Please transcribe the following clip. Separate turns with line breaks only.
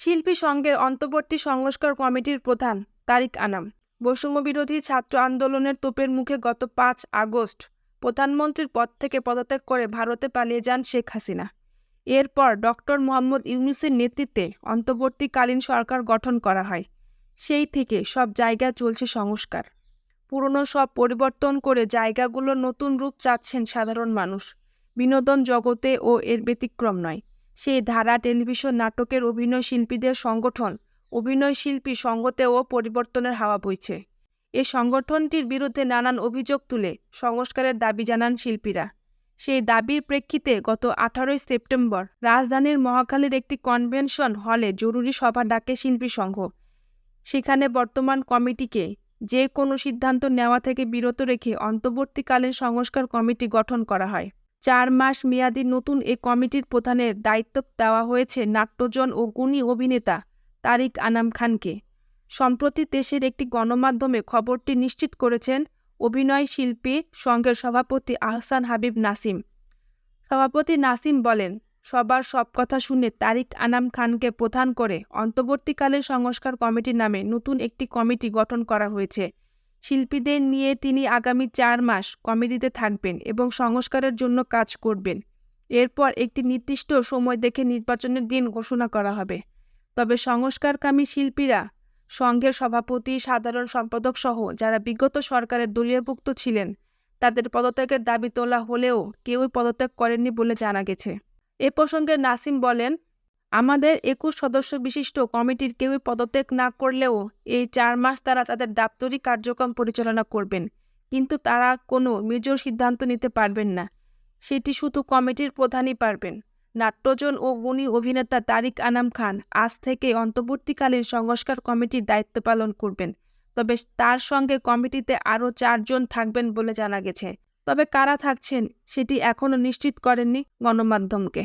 শিল্পী সংঘের অন্তর্বর্তী সংস্কার কমিটির প্রধান তারিক আনাম। বৈষম্যবিরোধী ছাত্র আন্দোলনের তোপের মুখে গত পাঁচ আগস্ট প্রধানমন্ত্রীর পদ থেকে পদত্যাগ করে ভারতে পালিয়ে যান শেখ হাসিনা। এরপর ডক্টর মোহাম্মদ ইউনুসের নেতৃত্বে অন্তর্বর্তীকালীন সরকার গঠন করা হয়। সেই থেকে সব জায়গায় চলছে সংস্কার। পুরনো সব পরিবর্তন করে জায়গাগুলো নতুন রূপ চাচ্ছেন সাধারণ মানুষ। বিনোদন জগতে ও এর ব্যতিক্রম নয়। সেই ধারা টেলিভিশন নাটকের অভিনয় শিল্পীদের সংগঠন, অভিনয় শিল্পী সঙ্গতেও পরিবর্তনের হাওয়া বইছে। এ সংগঠনটির বিরুদ্ধে নানান অভিযোগ তুলে সংস্কারের দাবি জানান শিল্পীরা। সেই দাবির প্রেক্ষিতে গত আঠারোই সেপ্টেম্বর রাজধানীর মহাখালীর একটি কনভেনশন হলে জরুরি সভা ডাকে শিল্পী সংঘ। সেখানে বর্তমান কমিটিকে যে কোনো সিদ্ধান্ত নেওয়া থেকে বিরত রেখে অন্তর্বর্তীকালীন সংস্কার কমিটি গঠন করা হয়। চার মাস মেয়াদী নতুন এ কমিটির প্রধানের দায়িত্ব দেওয়া হয়েছে নাট্যজন ও গুণী অভিনেতা তারিক আনাম খানকে। সম্প্রতি দেশের একটি গণমাধ্যমে খবরটি নিশ্চিত করেছেন অভিনয় শিল্পী সংঘের সভাপতি আহসান হাবিব নাসিম। সভাপতি নাসিম বলেন, সবার সব কথা শুনে তারিক আনাম খানকে প্রধান করে অন্তর্বর্তীকালীন সংস্কার কমিটি নামে নতুন একটি কমিটি গঠন করা হয়েছে। শিল্পীদের নিয়ে তিনি আগামী চার মাস কমিটিতে থাকবেন এবং সংস্কারের জন্য কাজ করবেন। এরপর একটি নির্দিষ্ট সময় দেখে নির্বাচনের দিন ঘোষণা করা হবে। তবে সংস্কারকামী শিল্পীরা, সংঘের সভাপতি, সাধারণ সম্পাদক সহ যারা বিগত সরকারের দলীয়ভুক্ত ছিলেন, তাদের পদত্যাগের দাবি তোলা হলেও কেউই পদত্যাগ করেননি বলে জানা গেছে। এ প্রসঙ্গে নাসিম বলেন আমাদের একুশ সদস্য বিশিষ্ট কমিটির কেউই পদত্যাগ না করলেও এই চার মাস তারা তাদের দাপ্তরিক কার্যক্রম পরিচালনা করবেন। কিন্তু তারা কোনো মেজর সিদ্ধান্ত নিতে পারবেন না। সেটি শুধু কমিটির প্রধানই পারবেন। নাট্যজন ও গুণী অভিনেতা তারিক আনাম খান আজ থেকে অন্তর্বর্তীকালীন সংস্কার কমিটির দায়িত্ব পালন করবেন। তবে তার সঙ্গে কমিটিতে আরও চারজন থাকবেন বলে জানা গেছে। তবে কারা থাকছেন সেটি এখনও নিশ্চিত করেননি গণমাধ্যমকে।